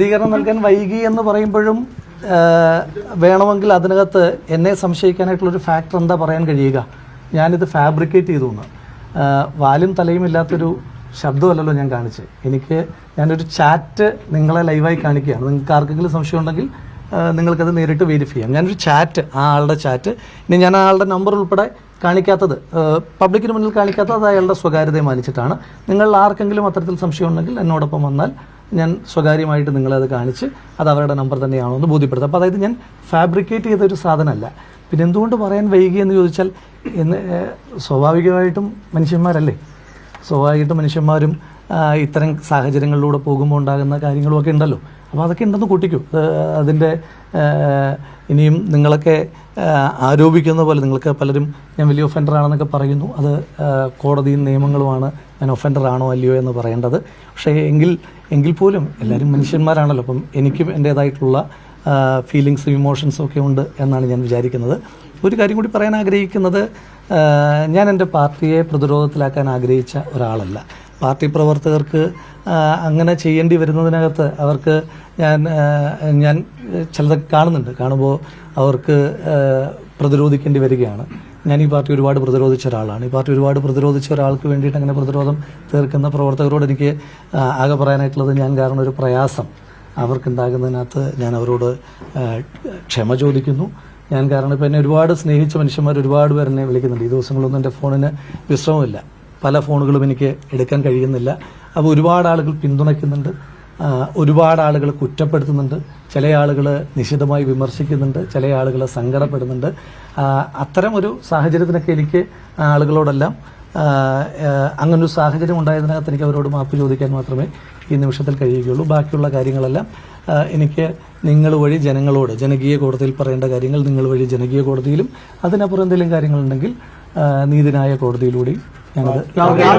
വിശദീകരണം നൽകാൻ വൈകി എന്ന് പറയുമ്പോഴും വേണമെങ്കിൽ അതിനകത്ത് എന്നെ സംശയിക്കാനായിട്ടുള്ളൊരു ഫാക്ടർ എന്താ പറയാൻ കഴിയുക? ഞാനിത് ഫാബ്രിക്കേറ്റ് ചെയ്തു എന്ന്. വാലും തലയും ഇല്ലാത്തൊരു ശബ്ദമല്ലല്ലോ ഞാൻ കാണിച്ചത് എനിക്ക് ഞാനൊരു ചാറ്റ് നിങ്ങളെ ലൈവായി കാണിക്കുകയാണ്. നിങ്ങൾക്ക് ആർക്കെങ്കിലും സംശയം ഉണ്ടെങ്കിൽ നിങ്ങൾക്കത് നേരിട്ട് വെരിഫൈ ചെയ്യാം. ഞാനൊരു ചാറ്റ് ആ ആളുടെ ചാറ്റ് ഇനി ഞാൻ ആ ആളുടെ നമ്പർ ഉൾപ്പെടെ കാണിക്കാത്തത് പബ്ലിക്കിന് മുന്നിൽ കാണിക്കാത്തത് അയാളുടെ സ്വകാര്യതയെ മാനിച്ചിട്ടാണ്. നിങ്ങൾ ആർക്കെങ്കിലും അത്തരത്തിൽ സംശയം ഉണ്ടെങ്കിൽ എന്നോടൊപ്പം വന്നാൽ ഞാൻ സ്വകാര്യമായിട്ട് നിങ്ങളെ അത് കാണിച്ച് അത് അവരുടെ നമ്പർ തന്നെയാണോ എന്ന് ബോധ്യപ്പെടുത്തും. അപ്പോൾ അതായത് ഞാൻ ഫാബ്രിക്കേറ്റ് ചെയ്ത ഒരു സാധനമല്ല. പിന്നെ എന്തുകൊണ്ട് പറയാൻ വൈകി എന്ന് ചോദിച്ചാൽ എന്ന് സ്വാഭാവികമായിട്ടും മനുഷ്യന്മാരല്ലേ? സ്വാഭാവികമായിട്ടും മനുഷ്യന്മാരും ഇത്തരം സാഹചര്യങ്ങളിലൂടെ പോകുമ്പോൾ ഉണ്ടാകുന്ന കാര്യങ്ങളുമൊക്കെ ഉണ്ടല്ലോ. അപ്പോൾ അതൊക്കെ ഉണ്ടെന്ന് കൂട്ടിക്കും. അതിന്റെ ഇനിയും നിങ്ങളൊക്കെ ആരോപിക്കുന്ന പോലെ നിങ്ങൾക്ക് പലരും ഞാൻ വലിയ ഒഫൻഡർ ആണെന്നൊക്കെ പറയുന്നു. അത് കോടതിയും നിയമങ്ങളുമാണ് ഞാൻ ഒഫൻഡർ ആണോ അല്ലയോ എന്ന് പറയേണ്ടത്. പക്ഷേ എങ്കിൽ എങ്കിൽ പോലും എല്ലാവരും മനുഷ്യന്മാരാണല്ലോ. അപ്പം എനിക്കും എന്റേതായിട്ടുള്ള ഫീലിങ്സും ഇമോഷൻസും ഒക്കെ ഉണ്ട് എന്നാണ് ഞാൻ വിചാരിക്കുന്നത്. ഒരു കാര്യം കൂടി പറയാൻ ആഗ്രഹിക്കുന്നത് ഞാൻ എന്റെ പാർട്ടിയെ പ്രതിരോധത്തിലാക്കാൻ ആഗ്രഹിച്ച ഒരാളല്ല. പാർട്ടി പ്രവർത്തകർക്ക് അങ്ങനെ ചെയ്യേണ്ടി വരുന്നതിനകത്ത് അവർക്ക് ഞാൻ ഞാൻ ചിലതൊക്കെ കാണുന്നുണ്ട്. കാണുമ്പോൾ അവർക്ക് പ്രതിരോധിക്കേണ്ടി വരികയാണ്. ഞാൻ ഈ പാർട്ടി ഒരുപാട് പ്രതിരോധിച്ച ഒരാളാണ്. ഈ പാർട്ടി ഒരുപാട് പ്രതിരോധിച്ച ഒരാൾക്ക് വേണ്ടിയിട്ട് അങ്ങനെ പ്രതിരോധം തീർക്കുന്ന പ്രവർത്തകരോട് എനിക്ക് ആകെ പറയാനായിട്ടുള്ളത് ഞാൻ കാരണം ഒരു പ്രയാസം. അവർക്കുണ്ടാകുന്നതിനകത്ത് ഞാൻ അവരോട് ക്ഷമ ചോദിക്കുന്നു. ഞാൻ കാരണം ഇപ്പം എന്നെ ഒരുപാട് സ്നേഹിച്ച മനുഷ്യന്മാർ ഒരുപാട് പേർ എന്നെ വിളിക്കുന്നുണ്ട്. ഈ ദിവസങ്ങളൊന്നും എന്റെ ഫോണിന് വിശ്രമമില്ല. പല ഫോണുകളും എനിക്ക് എടുക്കാൻ കഴിയുന്നില്ല. അപ്പോൾ ഒരുപാട് ആളുകൾ പിന്തുണയ്ക്കുന്നുണ്ട്. ഒരുപാട് ആളുകൾ കുറ്റപ്പെടുത്തുന്നുണ്ട്. ചില ആളുകൾ നിശിതമായി വിമർശിക്കുന്നുണ്ട്. ചില ആളുകൾ സങ്കടപ്പെടുന്നുണ്ട്. അത്തരം ഒരു സാഹചര്യത്തിനൊക്കെ എനിക്ക് ആളുകളോടെല്ലാം അങ്ങനൊരു സാഹചര്യം ഉണ്ടായതിനകത്ത് എനിക്ക് അവരോട് മാപ്പ് ചോദിക്കാൻ മാത്രമേ ഈ നിമിഷത്തിൽ കഴിയുകയുള്ളൂ. ബാക്കിയുള്ള കാര്യങ്ങളെല്ലാം എനിക്ക് നിങ്ങൾ വഴി ജനങ്ങളോട് ജനകീയ കോടതിയിൽ പറയേണ്ട കാര്യങ്ങൾ നിങ്ങൾ വഴി ജനകീയ കോടതിയിലും അതിനപ്പുറം എന്തെങ്കിലും കാര്യങ്ങളുണ്ടെങ്കിൽ നീതിനായ കോടതിയിലൂടെയും ഞാനത്